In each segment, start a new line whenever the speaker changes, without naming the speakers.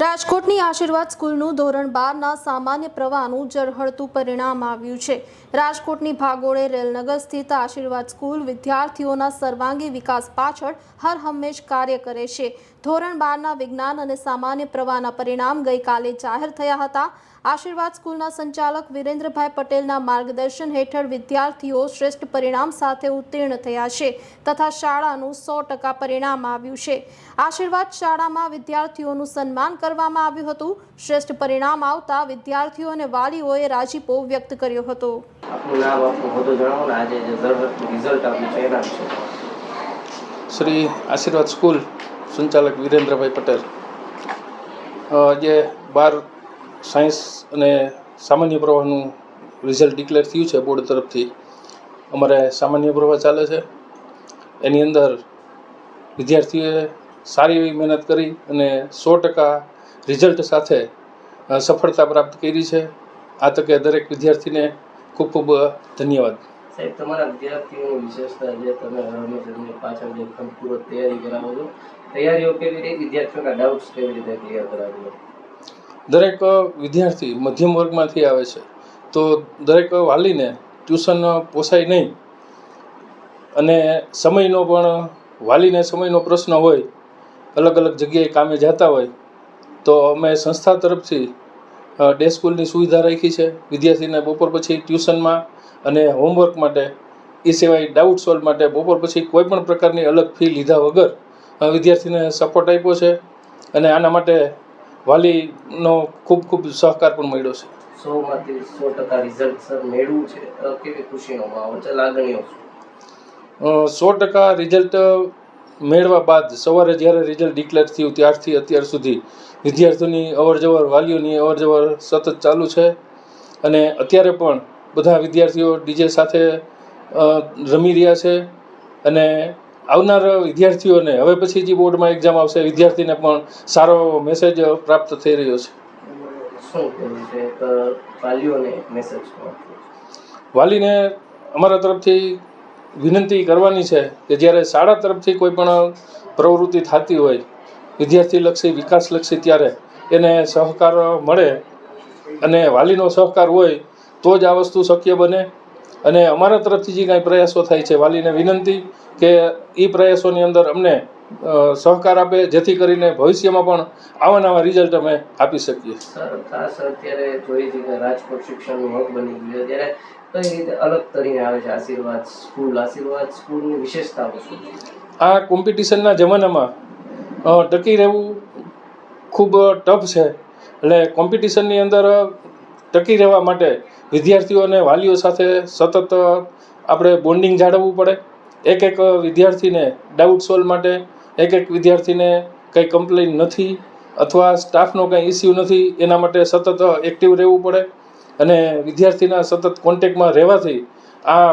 રાજકોટની આશીર્વાદ સ્કૂલનું ધોરણ બારના સામાન્ય પ્રવાહનું જરહળતું પરિણામ આવ્યું છે. રાજકોટની ભાગોળે રેલનગર સ્થિત આશીર્વાદ સ્કૂલ વિદ્યાર્થીઓના સર્વાંગી વિકાસ પાછળ હર હંમેશ કાર્ય કરે છે. ધોરણ બારના વિજ્ઞાન અને સામાન્ય પ્રવાહના પરિણામ ગઈકાલે જાહેર થયા હતા. આશીર્વાદ સ્કૂલના સંચાલક વિરેન્દ્રભાઈ પટેલના માર્ગદર્શન હેઠળ વિદ્યાર્થીઓ શ્રેષ્ઠ પરિણામ સાથે ઉત્તીર્ણ થયા છે તથા શાળાનું સો ટકા પરિણામ આવ્યું છે. આશીર્વાદ શાળામાં વિદ્યાર્થીઓનું સન્માન કરવામાં આવ્યું હતું. શ્રેષ્ઠ પરિણામ આવતા વિદ્યાર્થીઓ અને વાલીઓએ રાજીપો વ્યક્ત કર્યો હતો.
આપનું નામ આપનું હોદ્દો જણાવો ને આજે જે રિઝલ્ટ આવ્યું છે એના વિશે.
શ્રી આશીર્વાદ સ્કૂલ સંચાલક વિરેન્દ્રભાઈ પટેલ. જે બાર સાયન્સ અને સામાન્ય પ્રવાહનું રિઝલ્ટ ડિક્લેર થયું છે બોર્ડ તરફથી. અમારે સામાન્ય પ્રવાહ ચાલે છે. એની અંદર વિદ્યાર્થીઓએ સારી એવી મહેનત કરી અને સો ટકા રિઝલ્ટ સાથે સફળતા પ્રાપ્ત કરી છે. આ તકે દરેક વિદ્યાર્થીને ખૂબ ખૂબ ધન્યવાદ.
સાહેબ, તમારા વિદ્યાર્થીઓની વિશેષતા જે તમે હંમેશા પાછળ જે ખંતપૂર્વક તૈયારી કરાવો છો, તૈયારીઓ કેવી રીતે, વિદ્યાર્થીઓના ડાઉટ્સ કેવી રીતે ક્લિયર કરાવો છો
દરેક વિદ્યાર્થી મધ્યમ વર્ગમાંથી આવે છે. તો દરેક વાલીને ટ્યુશન પોસાય નહીં. અને સમયનો પણ, વાલીને સમયનો પ્રશ્ન હોય, અલગ અલગ જગ્યાએ કામે જતા હોય, તો અમે સંસ્થા તરફથી ડે સ્કૂલની સુવિધા રાખી છે. વિદ્યાર્થીને બપોર પછી ટ્યુશનમાં અને હોમવર્ક માટે, એ સિવાય ડાઉટ સોલ્વ માટે બપોર પછી કોઈ પણ પ્રકારની અલગ ફી લીધા વગર વિદ્યાર્થીને સપોર્ટ આપ્યો છે. અને આના માટે વાલીનો ખૂબ ખૂબ સહકાર પણ મળ્યો છે.
સોમાંથી સો ટકા રિઝલ્ટ સર છે કેવી ખુશીનો માહોલ છે લાગણીઓ
સો ટકા રિઝલ્ટ મેળવા બાદ સવારે જ્યારે રિઝલ્ટ ડિક્લેર થયું ત્યારથી અત્યાર સુધી વિદ્યાર્થીઓની અવર જવર વાલીઓની અવર જવર સતત ચાલુ છે અને અત્યારે પણ બધા વિદ્યાર્થીઓ ડીજે સાથે રમી રહ્યા છે અને આવનાર વિદ્યાર્થીઓને હવે પછી જે બોર્ડમાં એક્ઝામ આવશે વિદ્યાર્થીને પણ સારો મેસેજ પ્રાપ્ત થઈ રહ્યો છે? વાલીને અમારા તરફથી વિનંતી કરવાની છે કે જ્યારે શાળા તરફથી કોઈ પણ પ્રવૃત્તિ થતી હોય વિદ્યાર્થીલક્ષી વિકાસલક્ષી ત્યારે એને સહકાર મળે અને વાલીનો સહકાર હોય તો જ આ વસ્તુ શક્ય બને. અને અમારા તરફથી જે કાંઈ પ્રયાસો થાય છે વાલીને વિનંતી કે એ પ્રયાસોની અંદર અમને સહકાર આપે જેથી કરીને ભવિષ્યમાં પણ આવા નવા રિઝલ્ટ અમે આપી શકીએ.
સર ખાસ અત્યારે જોઈએ છે કે રાજકોટ શિક્ષણનું હબ બની ગયું ત્યારે કઈ રીતે અલગ તરીને આવે છે આશીર્વાદ સ્કૂલ? આશીર્વાદ સ્કૂલની વિશેષતાઓ શું
આ કોમ્પિટિશનના જમાનામાં ટકી રહેવું ખૂબ ટફ છે. એટલે કોમ્પિટિશનની અંદર ટકી રહેવા માટે વિદ્યાર્થીઓ અને વાલીઓ સાથે સતત આપણે બોન્ડિંગ જાળવવું પડે. એક એક વિદ્યાર્થીને ડાઉટ સોલ્વ માટે, એક એક વિદ્યાર્થીને કંઈ કમ્પ્લેન નથી અથવા સ્ટાફનો કંઈ ઇસ્યુ નથી, એના માટે સતત એક્ટિવ રહેવું પડે. અને વિદ્યાર્થીના સતત કોન્ટેક્ટમાં રહેવાથી આ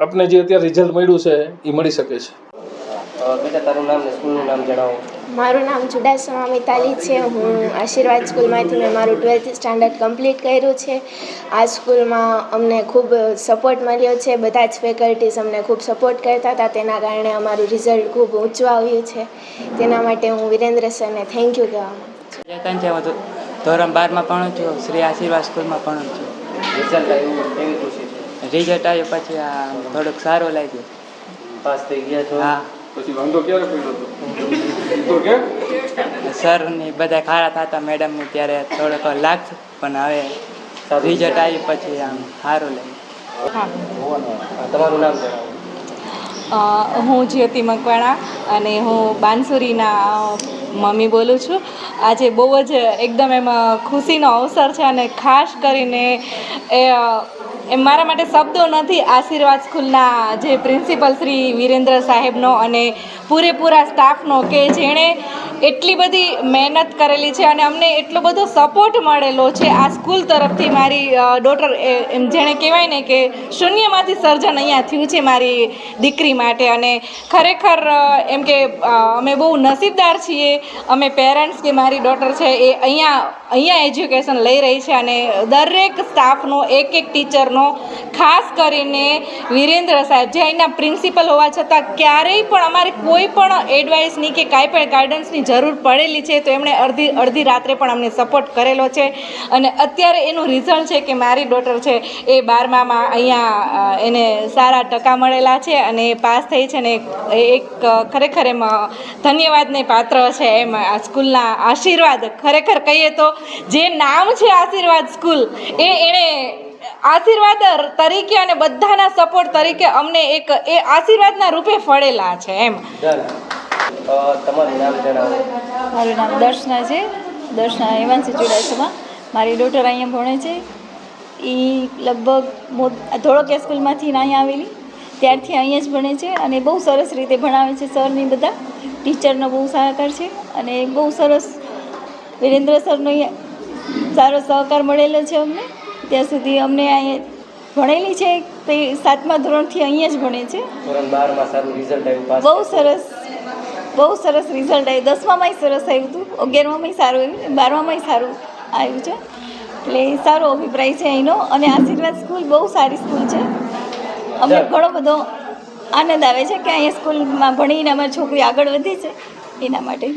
આપણે જે અત્યારે રિઝલ્ટ મળ્યું છે, એ મળી શકે છે.
બેટા, તારું નામ ને સ્કૂલનું નામ જણાવો.
મારું નામ ચુડાસમા મિતાલી છે. હું આશીર્વાદ સ્કૂલમાંથી મેં મારું ટ્વેલ્થ સ્ટાન્ડર્ડ કમ્પ્લીટ કર્યું છે. આ સ્કૂલમાં અમને ખૂબ સપોર્ટ મળ્યો છે. બધા જ ફેકલ્ટીઝ અમને ખૂબ સપોર્ટ કરતા હતા. તેના કારણે અમારું રિઝલ્ટ ખૂબ ઊંચું આવ્યું છે. તેના માટે હું વિરેન્દ્ર સરને થેન્ક યુ કહેવા માંગુ છું.
ધોરણ બારમાં પણ છું. શ્રી આશીર્વાદ સ્કૂલમાં પણ છું.
રિઝલ્ટ આવ્યું કેવી ખુશી છે?
રિઝલ્ટ આવ્યું પછી આ થોડુંક સારું લાગ્યું.
પાસ થઈ ગયા છો?
હા.
પછી વાંધો ક્યારે પડ્યો હતો? તો
ને બધા ખારા થતા મેડમ ને ત્યારે થોડોક લાગતું પણ હવે રિઝલ્ટ આવી પછી આમ સારું લાગ્યું
અ, તમારું નામ
હું જ્યોતિ મકવાણા અને હું બાંસુરીના મમ્મી બોલું છું. આજે બહુ જ એકદમ એમાં ખુશીનો અવસર છે અને ખાસ કરીને એ એમ મારા માટે શબ્દો નથી, આશીર્વાદ સ્કૂલના જે પ્રિન્સિપલ શ્રી વિરેન્દ્ર સાહેબનો અને પૂરેપૂરા સ્ટાફનો કે જેણે એટલી બધી મહેનત કરેલી છે અને અમને એટલો બધો સપોર્ટ મળેલો છે આ સ્કૂલ તરફથી મારી ડોટર એમ જેણે કહેવાય ને કે શૂન્યમાંથી સર્જન અહીંયા થયું છે મારી દીકરી માટે. અને ખરેખર એમ કે અમે બહુ નસીબદાર છીએ. અમે પેરેન્ટ્સ કે મારી ડોટર છે એ અહીંયા અહીંયા એજ્યુકેશન લઈ રહી છે અને દરેક સ્ટાફનો એક એક ટીચરનો ખાસ કરીને વિરેન્દ્ર સાહેબ, જે અહીંના પ્રિન્સિપલ હોવા છતાં ક્યારેય પણ અમારે કોઈ પણ એડવાઇસની કે કાંઈ પણ ગાઈડન્સની જરૂર પડેલી છે, તો એમણે અડધી અડધી રાત્રે પણ અમને સપોર્ટ કરેલો છે. અને અત્યારે એનું રિઝલ્ટ છે કે મારી ડોટર છે, એ બારમામાં અહીંયા એને સારા ટકા મળેલા છે અને એ પાસ થઈ છે ને એક ખરેખર એમ ધન્યવાદને પાત્ર છે એમ, આ સ્કૂલના આશીર્વાદ. ખરેખર કહીએ તો જે નામ છે આશીર્વાદ સ્કૂલ, એ એણે આશીર્વાદ તરીકે અને બધાના સપોર્ટ તરીકે અમને એક, એ આશીર્વાદના રૂપે ફળેલા છે એમ.
તમારું નામ જણાવો.
મારું નામ દર્શના છે. દર્શના હેવાંશી ચુડાસમાં. મારી ડોટર અહીંયા ભણે છે. એ લગભગ ધોળકિયા સ્કૂલમાંથી અહીંયા આવેલી. ત્યારથી અહીંયા જ ભણે છે અને બહુ સરસ રીતે ભણાવે છે સરની બધા. ટીચરનો બહુ સહકાર છે અને બહુ સરસ વિરેન્દ્ર સરનો સારો સહકાર મળેલો છે અમને. ત્યાં સુધી અમને અહીંયા ભણેલી છે. તે સાતમા ધોરણથી અહીંયા જ ભણે છે.
ધોરણ બારમાં સારું રિઝલ્ટ આવ્યું
બહુ સરસ બહુ સરસ રિઝલ્ટ આવ્યું દસમામાંય સરસ આવ્યું હતું અગિયારમાંય સારું આવ્યું બારમામાંય સારું આવ્યું છે. એટલે સારો અભિપ્રાય છે અહીંનો અને આશીર્વાદ સ્કૂલ બહુ સારી સ્કૂલ છે. અમને ઘણો બધો આનંદ આવે છે કે અહીંયા સ્કૂલમાં ભણીને અમારી છોકરી આગળ વધી છે. એના માટે.